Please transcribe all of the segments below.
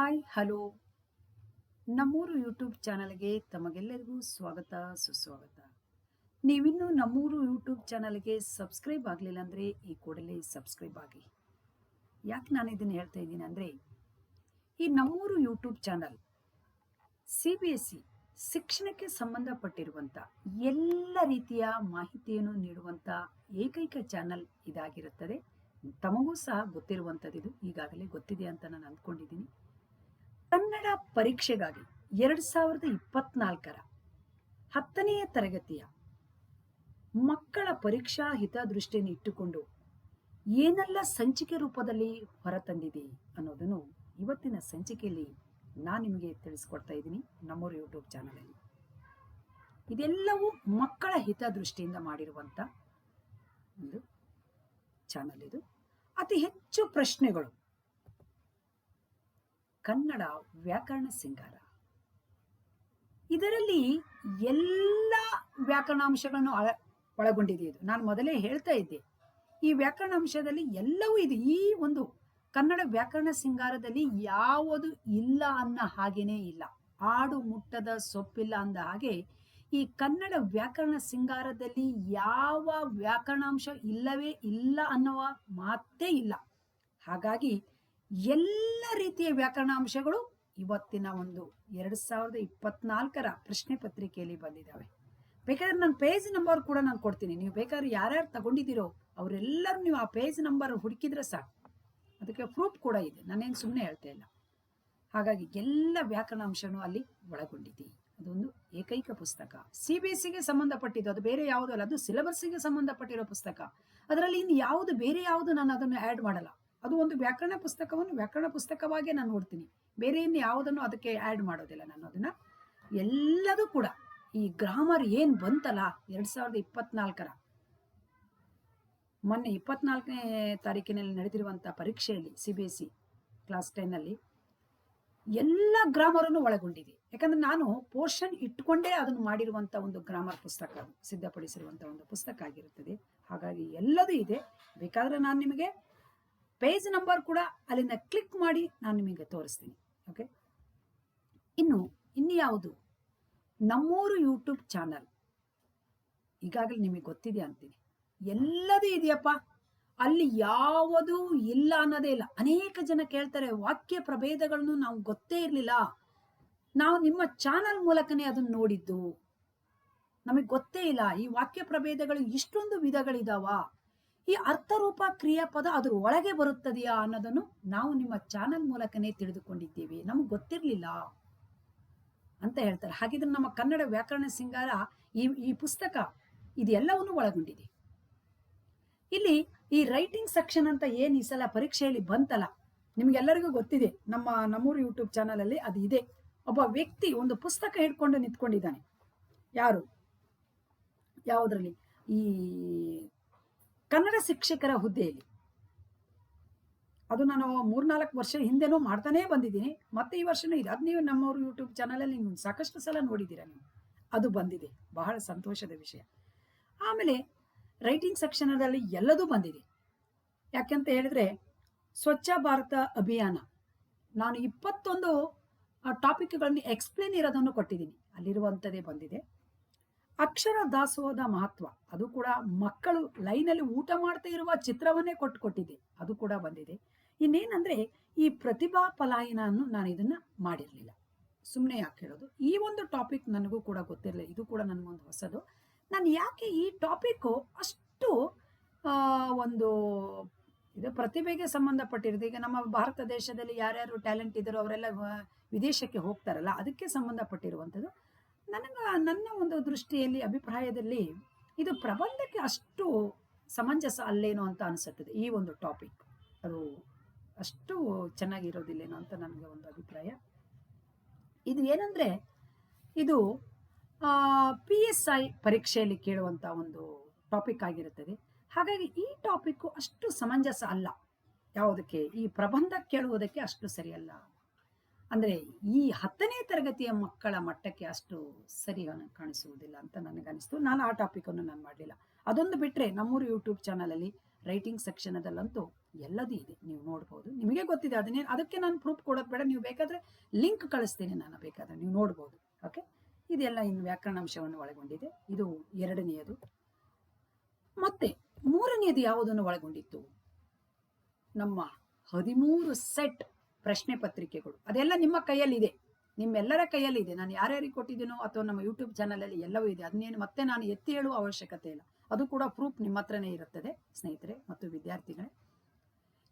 Hi, hello. ನಮ್ಮೂರು YouTube ಚಾನಲ್ಗೆ ತಮಗೆಲ್ಲರಿಗೂ ಸ್ವಾಗತ, ಸುಸ್ವಾಗತ. ನೀವಿನ್ನೂ ನಮ್ಮೂರು ಯೂಟ್ಯೂಬ್ ಚಾನಲ್ಗೆ ಸಬ್ಸ್ಕ್ರೈಬ್ ಆಗಲಿಲ್ಲ ಅಂದರೆ ಈ ಕೂಡಲೇ ಸಬ್ಸ್ಕ್ರೈಬ್ ಆಗಿ. ಯಾಕೆ ನಾನು ಇದನ್ನು ಹೇಳ್ತಾ ಇದ್ದೀನಿ ಅಂದರೆ, ಈ ನಮ್ಮೂರು YouTube channel C B S C ಶಿಕ್ಷಣಕ್ಕೆ ಸಂಬಂಧಪಟ್ಟಿರುವಂಥ ಎಲ್ಲ ರೀತಿಯ ಮಾಹಿತಿಯನ್ನು ನೀಡುವಂಥ ಏಕೈಕ ಚಾನಲ್ ಇದಾಗಿರುತ್ತದೆ. ತಮಗೂ ಸಹ ಗೊತ್ತಿರುವಂಥದ್ದು ಇದು ಈಗಾಗಲೇ ಗೊತ್ತಿದೆ ಅಂತ ನಾನು ಅಂದ್ಕೊಂಡಿದ್ದೀನಿ. ಕನ್ನಡ ಪರೀಕ್ಷೆಗಾಗಿ ಎರಡು ಸಾವಿರದ ಇಪ್ಪತ್ನಾಲ್ಕರ ಹತ್ತನೆಯ ತರಗತಿಯ ಮಕ್ಕಳ ಪರೀಕ್ಷಾ ಹಿತದೃಷ್ಟಿಯನ್ನು ಇಟ್ಟುಕೊಂಡು ಏನೆಲ್ಲ ಸಂಚಿಕೆ ರೂಪದಲ್ಲಿ ಹೊರತಂದಿದೆ ಅನ್ನೋದನ್ನು ಇವತ್ತಿನ ಸಂಚಿಕೆಯಲ್ಲಿ ನಾನು ನಿಮಗೆ ತಿಳಿಸ್ಕೊಡ್ತಾ ಇದ್ದೀನಿ ನಮ್ಮೂರು ಯೂಟ್ಯೂಬ್ ಚಾನಲಲ್ಲಿ. ಇದೆಲ್ಲವೂ ಮಕ್ಕಳ ಹಿತದೃಷ್ಟಿಯಿಂದ ಮಾಡಿರುವಂಥ ಒಂದು ಚಾನಲ್ ಇದು. ಅತಿ ಹೆಚ್ಚು ಪ್ರಶ್ನೆಗಳು ಕನ್ನಡ ವ್ಯಾಕರಣ ಸಿಂಗಾರ ಇದರಲ್ಲಿ ಎಲ್ಲ ವ್ಯಾಕರಣಾಂಶಗಳನ್ನು ಒಳ ಒಳಗೊಂಡಿದೆ ಇದು. ನಾನು ಮೊದಲೇ ಹೇಳ್ತಾ ಇದ್ದೆ. ಈ ವ್ಯಾಕರಣಾಂಶದಲ್ಲಿ ಎಲ್ಲವೂ ಇದೆ. ಈ ಒಂದು ಕನ್ನಡ ವ್ಯಾಕರಣ ಸಿಂಗಾರದಲ್ಲಿ ಯಾವುದು ಇಲ್ಲ ಅನ್ನ ಹಾಗೇನೇ ಇಲ್ಲ. ಆಡು ಮುಟ್ಟದ ಸೊಪ್ಪಿಲ್ಲ ಅಂದ ಹಾಗೆ ಈ ಕನ್ನಡ ವ್ಯಾಕರಣ ಸಿಂಗಾರದಲ್ಲಿ ಯಾವ ವ್ಯಾಕರಣಾಂಶ ಇಲ್ಲವೇ ಇಲ್ಲ ಅನ್ನುವ ಮಾತೇ ಇಲ್ಲ. ಹಾಗಾಗಿ ಎಲ್ಲ ರೀತಿಯ ವ್ಯಾಕರಣಾಂಶಗಳು ಇವತ್ತಿನ ಒಂದು ಎರಡು ಸಾವಿರದ ಇಪ್ಪತ್ನಾಲ್ಕರ ಪ್ರಶ್ನೆ ಪತ್ರಿಕೆಯಲ್ಲಿ ಬಂದಿದ್ದಾವೆ. ಬೇಕಾದ್ರೆ ನನ್ನ ಪೇಜ್ ನಂಬರ್ ಕೂಡ ನಾನು ಕೊಡ್ತೀನಿ. ನೀವು ಬೇಕಾದ್ರೆ ಯಾರ್ಯಾರು ತಗೊಂಡಿದ್ದೀರೋ ಅವರೆಲ್ಲರೂ ನೀವು ಆ ಪೇಜ್ ನಂಬರ್ ಹುಡುಕಿದ್ರೆ ಸಾಕು. ಅದಕ್ಕೆ ಪ್ರೂಫ್ ಕೂಡ ಇದೆ. ನಾನೇನು ಸುಮ್ಮನೆ ಹೇಳ್ತಾ ಇಲ್ಲ. ಹಾಗಾಗಿ ಎಲ್ಲ ವ್ಯಾಕರಣಾಂಶನೂ ಅಲ್ಲಿ ಒಳಗೊಂಡಿದೆ ಅದೊಂದು ಏಕೈಕ ಪುಸ್ತಕ. ಸಿ ಬಿ ಎಸ್ ಸಿಗೆ ಸಂಬಂಧಪಟ್ಟಿದ್ದು, ಅದು ಬೇರೆ ಯಾವುದು ಅಲ್ಲ, ಅದು ಸಿಲೆಬಸ್ಸಿಗೆ ಸಂಬಂಧಪಟ್ಟಿರೋ ಪುಸ್ತಕ. ಅದರಲ್ಲಿ ಇನ್ನು ಯಾವುದು, ಬೇರೆ ಯಾವುದು ನಾನು ಅದನ್ನು ಆ್ಯಡ್ ಮಾಡಲ್ಲ. ಅದು ಒಂದು ವ್ಯಾಕರಣ ಪುಸ್ತಕವನ್ನು ವ್ಯಾಕರಣ ಪುಸ್ತಕವಾಗೇ ನಾನು ನೋಡ್ತೀನಿ. ಬೇರೆ ಇನ್ನು ಯಾವುದನ್ನು ಅದಕ್ಕೆ ಆ್ಯಡ್ ಮಾಡೋದಿಲ್ಲ ನಾನು ಅದನ್ನು. ಎಲ್ಲದೂ ಕೂಡ ಈ ಗ್ರಾಮರ್ ಏನು ಬಂತಲ್ಲ ಎರಡು ಸಾವಿರದ ಇಪ್ಪತ್ನಾಲ್ಕರ. ಮೊನ್ನೆ ಇಪ್ಪತ್ನಾಲ್ಕನೇ ತಾರೀಕಿನಲ್ಲಿ ನಡೆದಿರುವಂಥ ಪರೀಕ್ಷೆಯಲ್ಲಿ C B S C class ಟೆನ್ನಲ್ಲಿ ಎಲ್ಲ ಗ್ರಾಮರನ್ನು ಒಳಗೊಂಡಿದೆ. ಯಾಕಂದ್ರೆ ನಾನು ಪೋರ್ಷನ್ ಇಟ್ಕೊಂಡೇ ಅದನ್ನು ಮಾಡಿರುವಂಥ ಒಂದು ಗ್ರಾಮರ್ ಪುಸ್ತಕ ಸಿದ್ಧಪಡಿಸಿರುವಂಥ ಒಂದು ಪುಸ್ತಕ ಆಗಿರುತ್ತದೆ. ಹಾಗಾಗಿ ಎಲ್ಲದೂ ಇದೆ. ಬೇಕಾದರೆ ನಾನು ನಿಮಗೆ ಪೇಜ್ ನಂಬರ್ ಕೂಡ ಅಲ್ಲಿಂದ ಕ್ಲಿಕ್ ಮಾಡಿ ನಾನು ನಿಮಗೆ ತೋರಿಸ್ತೀನಿ ಓಕೆ ಇನ್ನು ಇನ್ನು ಯಾವುದು? ನಮ್ಮೂರು ಯೂಟ್ಯೂಬ್ ಚಾನಲ್ ಈಗಾಗಲೇ ನಿಮಗೆ ಗೊತ್ತಿದೆ ಅಂತೀನಿ. ಎಲ್ಲದೂ ಇದೆಯಪ್ಪ? ಅಲ್ಲಿ ಯಾವುದು ಇಲ್ಲ ಅನ್ನೋದೇ ಇಲ್ಲ. ಅನೇಕ ಜನ ಕೇಳ್ತಾರೆ, ವಾಕ್ಯ ಪ್ರಭೇದಗಳನ್ನು ನಾವು ಗೊತ್ತೇ ಇರಲಿಲ್ಲ. ನಾವು ನಿಮ್ಮ ಚಾನಲ್ ಮೂಲಕನೇ ಅದನ್ನು ನೋಡಿದ್ದು. ನಮಗೆ ಗೊತ್ತೇ ಇಲ್ಲ, ಈ ವಾಕ್ಯ ಪ್ರಭೇದಗಳು ಇಷ್ಟೊಂದು ವಿಧಗಳಿದಾವ. ಈ ಅರ್ಥರೂಪ ಕ್ರಿಯಾಪದ ಅದ್ರ ಒಳಗೆ ಬರುತ್ತದೆಯಾ ಅನ್ನೋದನ್ನು ನಾವು ನಿಮ್ಮ ಚಾನಲ್ ಮೂಲಕನೇ ತಿಳಿದುಕೊಂಡಿದ್ದೇವೆ. ನಮಗೆ ಗೊತ್ತಿರಲಿಲ್ಲ ಅಂತ ಹೇಳ್ತಾರೆ. ಹಾಗಿದ್ರೆ ನಮ್ಮ ಕನ್ನಡ ವ್ಯಾಕರಣ ಸಿಂಗಾರ ಈ ಈ ಪುಸ್ತಕ ಇದೆಲ್ಲವನ್ನು ಒಳಗೊಂಡಿದೆ. ಇಲ್ಲಿ ಈ ರೈಟಿಂಗ್ ಸೆಕ್ಷನ್ ಅಂತ ಏನು ಈ ಸಲ ಪರೀಕ್ಷೆಯಲ್ಲಿ ಬಂತಲ್ಲ, ನಿಮ್ಗೆಲ್ಲರಿಗೂ ಗೊತ್ತಿದೆ. ನಮ್ಮ, ನಮ್ಮೂರು ಯೂಟ್ಯೂಬ್ ಚಾನಲಲ್ಲಿ ಅದು ಇದೆ. ಒಬ್ಬ ವ್ಯಕ್ತಿ ಒಂದು ಪುಸ್ತಕ ಹಿಡ್ಕೊಂಡು ನಿಂತ್ಕೊಂಡಿದ್ದಾನೆ. ಯಾರು? ಯಾವುದರಲ್ಲಿ? ಈ ಕನ್ನಡ ಶಿಕ್ಷಕರ ಹುದ್ದೆಯಲ್ಲಿ. ಅದು ನಾನು ಮೂರ್ನಾಲ್ಕು ವರ್ಷ ಹಿಂದೆನೂ ಮಾಡ್ತಾನೇ ಬಂದಿದ್ದೀನಿ. ಮತ್ತೆ ಈ ವರ್ಷನೂ ಇದೆ. ಅದು ನೀವು ನಮ್ಮವ್ರ ಯೂಟ್ಯೂಬ್ ಚಾನಲಲ್ಲಿ ನೀವು ಸಾಕಷ್ಟು ಸಲ ನೋಡಿದ್ದೀರಾ ನೀವು. ಅದು ಬಂದಿದೆ. ಬಹಳ ಸಂತೋಷದ ವಿಷಯ. ಆಮೇಲೆ ರೈಟಿಂಗ್ ಸೆಕ್ಷನದಲ್ಲಿ ಎಲ್ಲದೂ ಬಂದಿದೆ. ಯಾಕೆಂತ ಹೇಳಿದ್ರೆ ಸ್ವಚ್ಛ ಭಾರತ ಅಭಿಯಾನ. ನಾನು ಇಪ್ಪತ್ತೊಂದು ಟಾಪಿಕ್ಗಳನ್ನು ಎಕ್ಸ್ಪ್ಲೇನ್ ಇರೋದನ್ನು ಕೊಟ್ಟಿದ್ದೀನಿ. ಅಲ್ಲಿರುವಂಥದ್ದೇ ಬಂದಿದೆ. ಅಕ್ಷರ ದಾಸೋಹದ ಮಹತ್ವ. ಅದು ಕೂಡ ಮಕ್ಕಳು ಲೈನಲ್ಲಿ ಊಟ ಮಾಡ್ತಾ ಇರುವ ಚಿತ್ರವನ್ನೇ ಕೊಟ್ಟು ಕೊಟ್ಟಿದೆ ಅದು ಕೂಡ ಬಂದಿದೆ. ಇನ್ನೇನಂದ್ರೆ ಈ ಪ್ರತಿಭಾ ಪಲಾಯನ ಅನ್ನು ನಾನು ಇದನ್ನ ಮಾಡಿರಲಿಲ್ಲ. ಸುಮ್ಮನೆ ಯಾಕೆ ಹೇಳೋದು? ಈ ಒಂದು ಟಾಪಿಕ್ ನನಗೂ ಕೂಡ ಗೊತ್ತಿರಲಿಲ್ಲ. ಇದು ಕೂಡ ನನಗೊಂದು ಹೊಸದು. ನಾನು ಯಾಕೆ ಈ ಟಾಪಿಕ್ಕು ಅಷ್ಟು ಒಂದು ಇದು ಪ್ರತಿಭೆಗೆ ಸಂಬಂಧಪಟ್ಟಿರೋದು? ಈಗ ನಮ್ಮ ಭಾರತ ದೇಶದಲ್ಲಿ ಯಾರ್ಯಾರು ಟ್ಯಾಲೆಂಟ್ ಇದ್ದಾರೋ ಅವರೆಲ್ಲ ವಿದೇಶಕ್ಕೆ ಹೋಗ್ತಾರಲ್ಲ, ಅದಕ್ಕೆ ಸಂಬಂಧಪಟ್ಟಿರುವಂಥದ್ದು. ನನಗೆ ನನ್ನ ಒಂದು ದೃಷ್ಟಿಯಲ್ಲಿ, ಅಭಿಪ್ರಾಯದಲ್ಲಿ ಇದು ಪ್ರಬಂಧಕ್ಕೆ ಅಷ್ಟು ಸಮಂಜಸ ಅಲ್ಲೇನೋ ಅಂತ ಅನಿಸುತ್ತದೆ ಈ ಒಂದು ಟಾಪಿಕ್ ಅದು ಅಷ್ಟು ಚೆನ್ನಾಗಿರೋದಿಲ್ಲೇನೋ ಅಂತ ನನಗೆ ಒಂದು ಅಭಿಪ್ರಾಯ. ಇದು ಏನಂದರೆ, ಇದು ಪಿ ಎಸ್ ಐ ಪರೀಕ್ಷೆಯಲ್ಲಿ ಕೇಳುವಂಥ ಒಂದು ಟಾಪಿಕ್ ಆಗಿರುತ್ತದೆ. ಹಾಗಾಗಿ ಈ ಟಾಪಿಕ್ಕು ಅಷ್ಟು ಸಮಂಜಸ ಅಲ್ಲ. ಯಾವುದಕ್ಕೆ? ಈ ಪ್ರಬಂಧ ಕೇಳುವುದಕ್ಕೆ ಅಷ್ಟು ಸರಿಯಲ್ಲ. ಅಂದರೆ ಈ ಹತ್ತನೇ ತರಗತಿಯ ಮಕ್ಕಳ ಮಟ್ಟಕ್ಕೆ ಅಷ್ಟು ಸರಿ ಕಾಣಿಸುವುದಿಲ್ಲ ಅಂತ ನನಗನ್ನಿಸ್ತು. ನಾನು ಆ ಟಾಪಿಕನ್ನು ನಾನು ಮಾಡಲಿಲ್ಲ. ಅದೊಂದು ಬಿಟ್ಟರೆ ನಮ್ಮೂರು ಯೂಟ್ಯೂಬ್ ಚಾನಲಲ್ಲಿ ರೈಟಿಂಗ್ ಸೆಕ್ಷನದಲ್ಲಂತೂ ಎಲ್ಲದೂ ಇದೆ. ನೀವು ನೋಡ್ಬೋದು. ನಿಮಗೆ ಗೊತ್ತಿದೆ ಅದನ್ನೇ. ಅದಕ್ಕೆ ನಾನು ಪ್ರೂಫ್ ಕೊಡೋದು ಬೇಡ. ನೀವು ಬೇಕಾದರೆ ಲಿಂಕ್ ಕಳಿಸ್ತೀನಿ ನಾನು ಬೇಕಾದರೆ. ನೀವು ನೋಡ್ಬೋದು. ಓಕೆ ಇದೆಲ್ಲ ಇನ್ನು ವ್ಯಾಕರಣಾಂಶವನ್ನು ಒಳಗೊಂಡಿದೆ. ಇದು ಎರಡನೆಯದು. ಮತ್ತೆ ಮೂರನೆಯದು ಯಾವುದನ್ನು ಒಳಗೊಂಡಿತ್ತು? ನಮ್ಮ ಹದಿಮೂರು ಸೆಟ್ ಪ್ರಶ್ನೆ ಪತ್ರಿಕೆಗಳು. ಅದೆಲ್ಲ ನಿಮ್ಮ ಕೈಯಲ್ಲಿದೆ. ನಿಮ್ಮೆಲ್ಲರ ಕೈಯಲ್ಲಿದೆ. ನಾನು ಯಾರ್ಯಾರಿಗೆ ಕೊಟ್ಟಿದ್ದೀನೋ ಅಥವಾ ನಮ್ಮ ಯೂಟ್ಯೂಬ್ ಚಾನಲಲ್ಲಿ ಎಲ್ಲವೂ ಇದೆ. ಅದನ್ನೇನು ಮತ್ತೆ ನಾನು ಎತ್ತಿ ಹೇಳುವ ಅವಶ್ಯಕತೆ ಇಲ್ಲ. ಅದು ಕೂಡ ಪ್ರೂಫ್ ನಿಮ್ಮ ಹತ್ರನೇ ಇರುತ್ತದೆ, ಸ್ನೇಹಿತರೆ ಮತ್ತು ವಿದ್ಯಾರ್ಥಿಗಳೇ.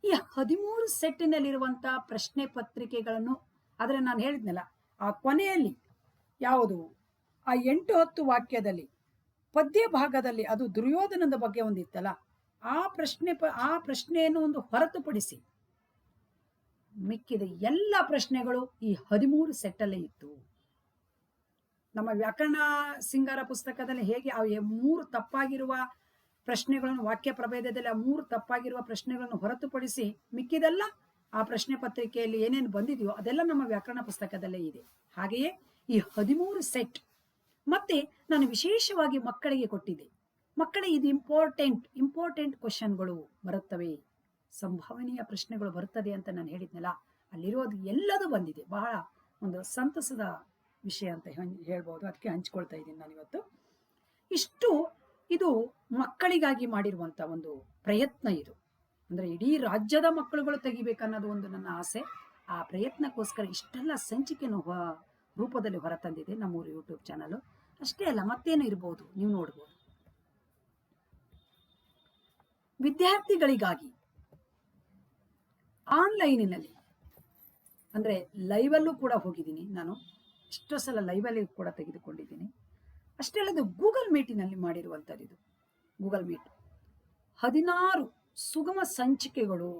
ಈ ಹದಿಮೂರು ಸೆಟ್ಟಿನಲ್ಲಿರುವಂತಹ ಪ್ರಶ್ನೆ ಪತ್ರಿಕೆಗಳನ್ನು, ಆದರೆ ನಾನು ಹೇಳಿದ್ನಲ್ಲ, ಆ ಕೊನೆಯಲ್ಲಿ ಯಾವುದು? ಆ ಎಂಟು ಹತ್ತು ವಾಕ್ಯದಲ್ಲಿ, ಪದ್ಯ ಭಾಗದಲ್ಲಿ ಅದು ದುರ್ಯೋಧನದ ಬಗ್ಗೆ ಒಂದಿತ್ತಲ್ಲ, ಆ ಪ್ರಶ್ನೆ ಆ ಪ್ರಶ್ನೆಯನ್ನು ಒಂದು ಹೊರತುಪಡಿಸಿ ಮಿಕ್ಕಿದ ಎಲ್ಲ ಪ್ರಶ್ನೆಗಳು ಈ ಹದಿಮೂರು ಸೆಟ್ಟಲ್ಲೇ ಇತ್ತು. ನಮ್ಮ ವ್ಯಾಕರಣ ಸಿಂಗಾರ ಪುಸ್ತಕದಲ್ಲಿ ಹೇಗೆ ಆ ಮೂರು ತಪ್ಪಾಗಿರುವ ಪ್ರಶ್ನೆಗಳನ್ನು ವಾಕ್ಯ ಪ್ರಭೇದದಲ್ಲಿ ಆ ಮೂರು ತಪ್ಪಾಗಿರುವ ಪ್ರಶ್ನೆಗಳನ್ನು ಹೊರತುಪಡಿಸಿ ಮಿಕ್ಕಿದೆಲ್ಲ ಆ ಪ್ರಶ್ನೆ ಪತ್ರಿಕೆಯಲ್ಲಿ ಏನೇನು ಬಂದಿದೆಯೋ ಅದೆಲ್ಲ ನಮ್ಮ ವ್ಯಾಕರಣ ಪುಸ್ತಕದಲ್ಲೇ ಇದೆ. ಹಾಗೆಯೇ ಈ ಹದಿಮೂರು ಸೆಟ್ ಮತ್ತೆ ನಾನು ವಿಶೇಷವಾಗಿ ಮಕ್ಕಳಿಗೆ ಕೊಟ್ಟಿದ್ದೆ. ಮಕ್ಕಳಿಗೆ ಇದು ಇಂಪಾರ್ಟೆಂಟ್ ಇಂಪಾರ್ಟೆಂಟ್ ಕ್ವಶನ್ಗಳು ಬರುತ್ತವೆ. ಸಂಭಾವನೀಯ ಪ್ರಶ್ನೆಗಳು ಬರ್ತದೆ ಅಂತ ನಾನು ಹೇಳಿದ್ನಲ್ಲ, ಅಲ್ಲಿರೋದು ಎಲ್ಲದೂ ಬಂದಿದೆ. ಬಹಳ ಒಂದು ಸಂತಸದ ವಿಷಯ ಅಂತ ಹೇಳ್ಬೋದು. ಅದಕ್ಕೆ ಹಂಚ್ಕೊಳ್ತಾ ಇದ್ದೀನಿ ನಾನು ಇವತ್ತು. ಇಷ್ಟು ಇದು ಮಕ್ಕಳಿಗಾಗಿ ಮಾಡಿರುವಂತ ಒಂದು ಪ್ರಯತ್ನ ಇದು. ಅಂದ್ರೆ ಇಡೀ ರಾಜ್ಯದ ಮಕ್ಕಳುಗಳು ತೆಗಿಬೇಕನ್ನೋದು ಒಂದು ನನ್ನ ಆಸೆ. ಆ ಪ್ರಯತ್ನಕ್ಕೋಸ್ಕರ ಇಷ್ಟೆಲ್ಲ ಸಂಚಿಕೆಯನ್ನು ರೂಪದಲ್ಲಿ ಹೊರತಂದಿದೆ ನಮ್ಮೂರು ಯೂಟ್ಯೂಬ್ ಚಾನಲ್ ಅಷ್ಟೇ ಅಲ್ಲ, ಮತ್ತೇನು ಇರ್ಬೋದು? ನೀವು ನೋಡ್ಬೋದು. ವಿದ್ಯಾರ್ಥಿಗಳಿಗಾಗಿ ಆನ್ಲೈನಿನಲ್ಲಿ, ಅಂದರೆ ಲೈವಲ್ಲೂ ಕೂಡ ಹೋಗಿದ್ದೀನಿ ನಾನು. ಎಷ್ಟೋ ಸಲ ಲೈವಲ್ಲಿ ಕೂಡ ತೆಗೆದುಕೊಂಡಿದ್ದೀನಿ. ಅಷ್ಟೇ ಅಲ್ಲದೆ ಗೂಗಲ್ ಮೀಟಿನಲ್ಲಿ ಮಾಡಿರುವಂಥದ್ದು ಗೂಗಲ್ ಮೀಟ್. ಹದಿನಾರು ಸುಗಮ ಸಂಚಿಕೆಗಳು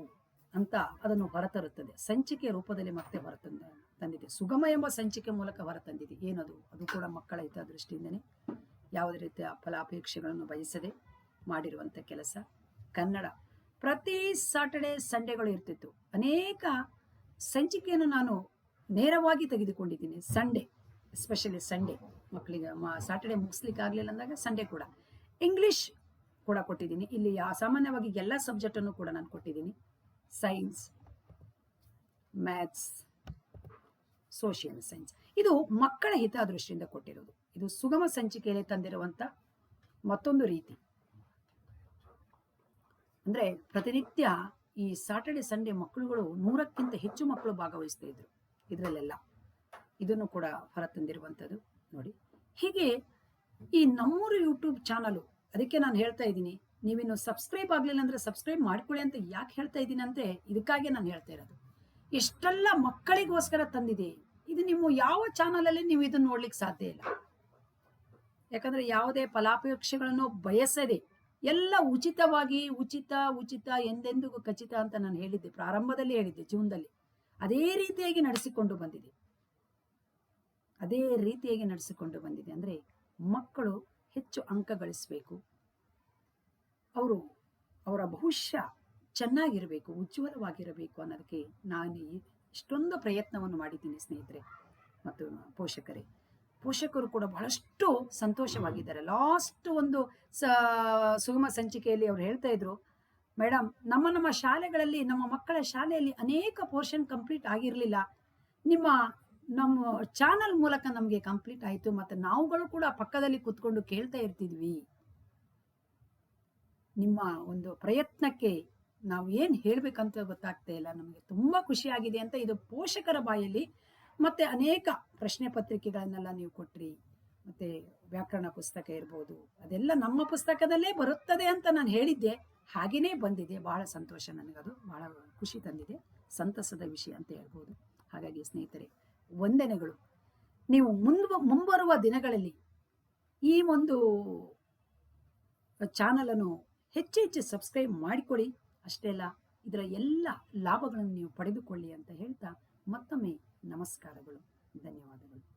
ಅಂತ ಅದನ್ನು ಹೊರತರುತ್ತದೆ. ಸಂಚಿಕೆ ರೂಪದಲ್ಲಿ ಮತ್ತೆ ಹೊರತಂದ, ತಂದಿದೆ. ಸುಗಮ ಎಂಬ ಸಂಚಿಕೆ ಮೂಲಕ ಹೊರತಂದಿದೆ. ಏನದು? ಅದು ಕೂಡ ಮಕ್ಕಳ ಹಿತದೃಷ್ಟಿಯಿಂದನೇ ಯಾವುದೇ ರೀತಿಯ ಫಲಾಪೇಕ್ಷೆಗಳನ್ನು ಬಯಸದೆ ಮಾಡಿರುವಂಥ ಕೆಲಸ. ಕನ್ನಡ ಪ್ರತಿ ಸಾಟರ್ಡೆ ಸಂಡೇಗಳು ಇರ್ತಿತ್ತು. ಅನೇಕ ಸಂಚಿಕೆಯನ್ನು ನಾನು ನೇರವಾಗಿ ತೆಗೆದುಕೊಂಡಿದ್ದೀನಿ. ಸಂಡೇ ಎಸ್ಪೆಷಲಿ ಸಂಡೇ ಮಕ್ಕಳಿಗೆ ಸಾಟರ್ಡೆ ಮುಗಿಸ್ಲಿಕ್ಕೆ ಆಗಲಿಲ್ಲ ಅಂದಾಗ ಸಂಡೇ ಕೂಡ. ಇಂಗ್ಲಿಷ್ ಕೂಡ ಕೊಟ್ಟಿದ್ದೀನಿ. ಇಲ್ಲಿ ಸಾಮಾನ್ಯವಾಗಿ ಎಲ್ಲ ಸಬ್ಜೆಕ್ಟನ್ನು ಕೂಡ ನಾನು ಕೊಟ್ಟಿದ್ದೀನಿ. ಸೈನ್ಸ್ ಮ್ಯಾಥ್ಸ್ ಸೋಷಿಯಲ್ ಸೈನ್ಸ್ ಇದು ಮಕ್ಕಳ ಹಿತದೃಷ್ಟಿಯಿಂದ ಕೊಟ್ಟಿರೋದು. ಇದು ಸುಗಮ ಸಂಚಿಕೆಯಲ್ಲಿ ತಂದಿರುವಂತ ಮತ್ತೊಂದು ರೀತಿ. ಅಂದ್ರೆ ಪ್ರತಿನಿತ್ಯ ಈ ಸಾಟರ್ಡೆ ಸಂಡೇ ಮಕ್ಕಳುಗಳು ನೂರಕ್ಕಿಂತ ಹೆಚ್ಚು ಮಕ್ಕಳು ಭಾಗವಹಿಸ್ತಾ ಇದ್ರು ಇದರಲ್ಲೆಲ್ಲ. ಇದನ್ನು ಕೂಡ ಹೊರತಂದಿರುವಂಥದ್ದು ನೋಡಿ. ಹೀಗೆ ಈ ನಮ್ಮೂರು ಯೂಟ್ಯೂಬ್ ಚಾನಲು ಅದಕ್ಕೆ ನಾನು ಹೇಳ್ತಾ ಇದ್ದೀನಿ. ನೀವಿನ್ನು ಸಬ್ಸ್ಕ್ರೈಬ್ ಆಗಲಿಲ್ಲ ಅಂದ್ರೆ ಸಬ್ಸ್ಕ್ರೈಬ್ ಮಾಡ್ಕೊಳ್ಳಿ ಅಂತ ಯಾಕೆ ಹೇಳ್ತಾ ಇದ್ದೀನಿ ಅಂದ್ರೆ ಇದಕ್ಕಾಗಿ ನಾನು ಹೇಳ್ತಾ ಇರೋದು. ಇಷ್ಟೆಲ್ಲ ಮಕ್ಕಳಿಗೋಸ್ಕರ ತಂದಿದೆ. ಇದು ನಿಮ್ಮ ಯಾವ ಚಾನಲಲ್ಲಿ ನೀವು ಇದನ್ನ ನೋಡ್ಲಿಕ್ಕೆ ಸಾಧ್ಯ ಇಲ್ಲ. ಯಾಕಂದ್ರೆ ಯಾವುದೇ ಫಲಾಪೇಕ್ಷೆಗಳನ್ನು ಬಯಸದೆ ಎಲ್ಲ ಉಚಿತವಾಗಿ ಉಚಿತ ಉಚಿತ ಎಂದೆಂದಿಗೂ ಖಚಿತ ಅಂತ ನಾನು ಹೇಳಿದ್ದೆ, ಪ್ರಾರಂಭದಲ್ಲಿ ಹೇಳಿದ್ದೆ, ಜೀವನದಲ್ಲಿ. ಅದೇ ರೀತಿಯಾಗಿ ನಡೆಸಿಕೊಂಡು ಬಂದಿದೆ. ಅದೇ ರೀತಿಯಾಗಿ ನಡೆಸಿಕೊಂಡು ಬಂದಿದೆ ಅಂದ್ರೆ ಮಕ್ಕಳು ಹೆಚ್ಚು ಅಂಕ ಗಳಿಸಬೇಕು. ಅವರು ಅವರ ಭವಿಷ್ಯ ಚೆನ್ನಾಗಿರಬೇಕು, ಉಜ್ವಲವಾಗಿರಬೇಕು ಅನ್ನೋದಕ್ಕೆ ನಾನು ಇಷ್ಟೊಂದು ಪ್ರಯತ್ನವನ್ನು ಮಾಡಿದ್ದೀನಿ ಸ್ನೇಹಿತರೆ ಮತ್ತು ಪೋಷಕರೇ. ಪೋಷಕರು ಕೂಡ ಬಹಳಷ್ಟು ಸಂತೋಷವಾಗಿದ್ದಾರೆ. ಲಾಸ್ಟ್ ಒಂದು ಸ, ಸುಗಮ ಸಂಚಿಕೆಯಲ್ಲಿ ಅವರು ಹೇಳ್ತಾ ಇದ್ರು ಮೇಡಮ್ ನಮ್ಮ ನಮ್ಮ ಶಾಲೆಗಳಲ್ಲಿ, ನಮ್ಮ ಮಕ್ಕಳ ಶಾಲೆಯಲ್ಲಿ ಅನೇಕ ಪೋರ್ಷನ್ ಕಂಪ್ಲೀಟ್ ಆಗಿರಲಿಲ್ಲ. ನಿಮ್ಮ, ನಮ್ಮ ಚಾನಲ್ ಮೂಲಕ ನಮಗೆ ಕಂಪ್ಲೀಟ್ ಆಯಿತು, ಮತ್ತು ನಾವುಗಳು ಕೂಡ ಪಕ್ಕದಲ್ಲಿ ಕೂತ್ಕೊಂಡು ಕೇಳ್ತಾ ಇರ್ತಿದ್ವಿ. ನಿಮ್ಮ ಒಂದು ಪ್ರಯತ್ನಕ್ಕೆ ನಾವು ಏನು ಹೇಳಬೇಕಂತ ಗೊತ್ತಾಗ್ತಾ ಇಲ್ಲ. ನಮಗೆ ತುಂಬ ಖುಷಿಯಾಗಿದೆ ಅಂತ ಇದು ಪೋಷಕರ ಬಾಯಲ್ಲಿ ಮತ್ತೆ ಅನೇಕ ಪ್ರಶ್ನೆ ಪತ್ರಿಕೆಗಳನ್ನೆಲ್ಲ ನೀವು ಕೊಟ್ರಿ, ಮತ್ತೆ ವ್ಯಾಕರಣ ಪುಸ್ತಕ ಇರ್ಬೋದು, ಅದೆಲ್ಲ ನಮ್ಮ ಪುಸ್ತಕದಲ್ಲೇ ಬರುತ್ತದೆ ಅಂತ ನಾನು ಹೇಳಿದ್ದೆ. ಹಾಗೇನೇ ಬಂದಿದೆ. ಬಹಳ ಸಂತೋಷ ನನಗದು. ಬಹಳ ಖುಷಿ ತಂದಿದೆ. ಸಂತಸದ ವಿಷಯ ಅಂತ ಹೇಳ್ಬೋದು. ಹಾಗಾಗಿ ಸ್ನೇಹಿತರೆ, ವಂದನೆಗಳು. ನೀವು ಮುಂದ್ ಮುಂಬರುವ ದಿನಗಳಲ್ಲಿ ಈ ಒಂದು ಚಾನಲನ್ನು ಹೆಚ್ಚು ಹೆಚ್ಚು ಸಬ್ಸ್ಕ್ರೈಬ್ ಮಾಡಿಕೊಳ್ಳಿ ಅಷ್ಟೇ ಅಲ್ಲ, ಇದರ ಎಲ್ಲ ಲಾಭಗಳನ್ನು ನೀವು ಪಡೆದುಕೊಳ್ಳಿ ಅಂತ ಹೇಳ್ತಾ ಮತ್ತೊಮ್ಮೆ ನಮಸ್ಕಾರಗಳು ಧನ್ಯವಾದಗಳು.